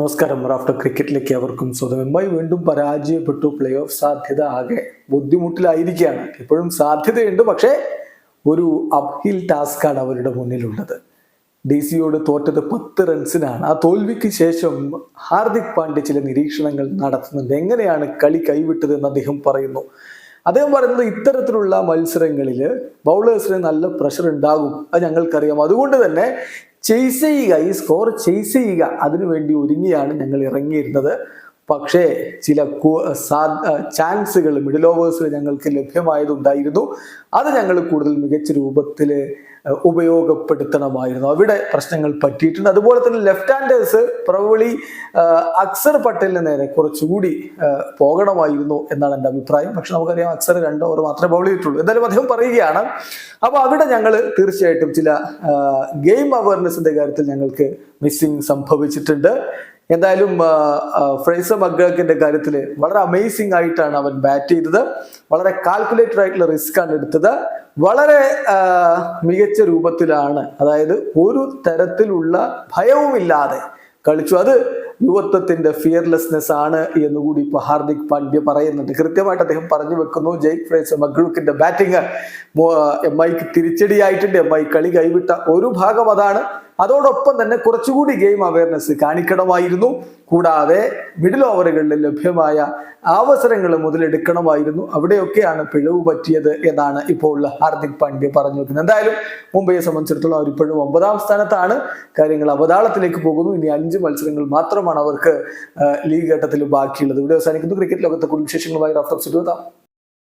നമസ്കാരം. റാഫ്റ്റർ ക്രിക്കറ്റിലേക്ക് അവർക്കും സ്വന്തം മുംബൈ വീണ്ടും പരാജയപ്പെട്ടു. പ്ലേ ഓഫ് സാധ്യത ആകെ ബുദ്ധിമുട്ടിലായിരിക്കുകയാണ്. ഇപ്പോഴും സാധ്യതയുണ്ട്. പക്ഷേ ഒരു അപ്ഹിൽ ടാസ്ക്കാണ് അവരുടെ മുന്നിലുള്ളത്. ഡി സിയോട് തോറ്റത് പത്ത് റൺസിനാണ്. ആ തോൽവിക്ക് ശേഷം ഹാർദിക് പാണ്ഡ്യ ചില നിരീക്ഷണങ്ങൾ നടത്തുന്നുണ്ട്. എങ്ങനെയാണ് കളി കൈവിട്ടത് എന്ന് അദ്ദേഹം പറയുന്നു. അദ്ദേഹം പറയുന്നത് ഇത്തരത്തിലുള്ള മത്സരങ്ങളിൽ ബൗളേഴ്സിന് നല്ല പ്രഷർ ഉണ്ടാകും. അത് ഞങ്ങൾക്കറിയാം. അതുകൊണ്ട് തന്നെ ചെയ്സ് ചെയ്യുക ഈ സ്കോർ ചെയ്സ് ചെയ്യുക അതിനുവേണ്ടി ഒരുങ്ങിയാണ് ഞങ്ങൾ ഇറങ്ങിയിരുന്നത്. പക്ഷേ ചില ചാൻസുകൾ മിഡിൽ ഓവേഴ്സിൽ ഞങ്ങൾക്ക് ലഭ്യമായതുണ്ടായിരുന്നു. അത് ഞങ്ങൾ കൂടുതൽ മികച്ച രൂപത്തിൽ ഉപയോഗപ്പെടുത്തണമായിരുന്നു. അവിടെ പ്രശ്നങ്ങൾ പറ്റിയിട്ടുണ്ട്. അതുപോലെ തന്നെ ലെഫ്റ്റ് ഹാൻഡേഴ്സ് പ്രവളി അക്സർ പട്ടേലിന് നേരെ കുറച്ചുകൂടി പോകണമായിരുന്നു എന്നാണ് എന്റെ അഭിപ്രായം. പക്ഷെ നമുക്കറിയാം അക്സർ രണ്ട് ഓവർ മാത്രമേ ബൗൾ ചെയ്തിട്ടുള്ളൂ. എന്തായാലും അദ്ദേഹം പറയുകയാണ്. അപ്പോൾ അവിടെ ഞങ്ങൾ തീർച്ചയായിട്ടും ചില ഗെയിം അവയർനെസിന്റെ കാര്യത്തിൽ ഞങ്ങൾക്ക് മിസ്സിങ് സംഭവിച്ചിട്ടുണ്ട്. എന്തായാലും ഫ്രൈസ മഗ്ഗക്കിന്റെ കാര്യത്തിൽ വളരെ അമേസിംഗ് ആയിട്ടാണ് അവൻ ബാറ്റ് ചെയ്തത്. വളരെ കാൽക്കുലേറ്റഡ് ആയിട്ടുള്ള റിസ്ക് ആണ് എടുത്തത്. വളരെ മികച്ച രൂപത്തിലാണ് അതായത് ഒരു തരത്തിലുള്ള ഭയവുമില്ലാതെ കളിച്ചു. അത് യുവത്വത്തിന്റെ ഫിയർലെസ്നെസ് ആണ് എന്നുകൂടി ഇപ്പൊ ഹാർദിക് പാണ്ഡ്യ പറയുന്നുണ്ട്. കൃത്യമായിട്ട് അദ്ദേഹം പറഞ്ഞു വെക്കുന്നു ജയ്ക് ഫ്രേസർ മഗ്ലൂക്കിന്റെ ബാറ്റിംഗ് എം ഐക്ക് തിരിച്ചടിയായിട്ടുണ്ട്. എം ഐ കളി കൈവിട്ട ഒരു ഭാഗം അതാണ്. അതോടൊപ്പം തന്നെ കുറച്ചുകൂടി ഗെയിം അവയർനെസ് കാണിക്കണമായിരുന്നു. കൂടാതെ മിഡിൽ ഓവറുകളിൽ ലഭ്യമായ അവസരങ്ങൾ മുതലെടുക്കണമായിരുന്നു. അവിടെയൊക്കെയാണ് പിഴവ് പറ്റിയത് എന്നാണ് ഇപ്പോൾ ഹാർദിക് പാണ്ഡ്യ പറഞ്ഞു വെക്കുന്നത്. എന്തായാലും മുംബൈയെ സംബന്ധിച്ചിടത്തോളം അവർ ഇപ്പോഴും ഒമ്പതാം സ്ഥാനത്താണ്. കാര്യങ്ങൾ അവതാളത്തിലേക്ക് പോകുന്നു. ഇനി അഞ്ച് മത്സരങ്ങൾ മാത്രമാണ് അവർക്ക് ലീഗ് ഘട്ടത്തിൽ ബാക്കിയുള്ളത്. ഇവിടെ അവസാനിക്കുന്നു. ക്രിക്കറ്റ് ലോകത്തെ കുടുംബ വിശേഷങ്ങളുമായി റഫ്റ്റർ സുരുതാം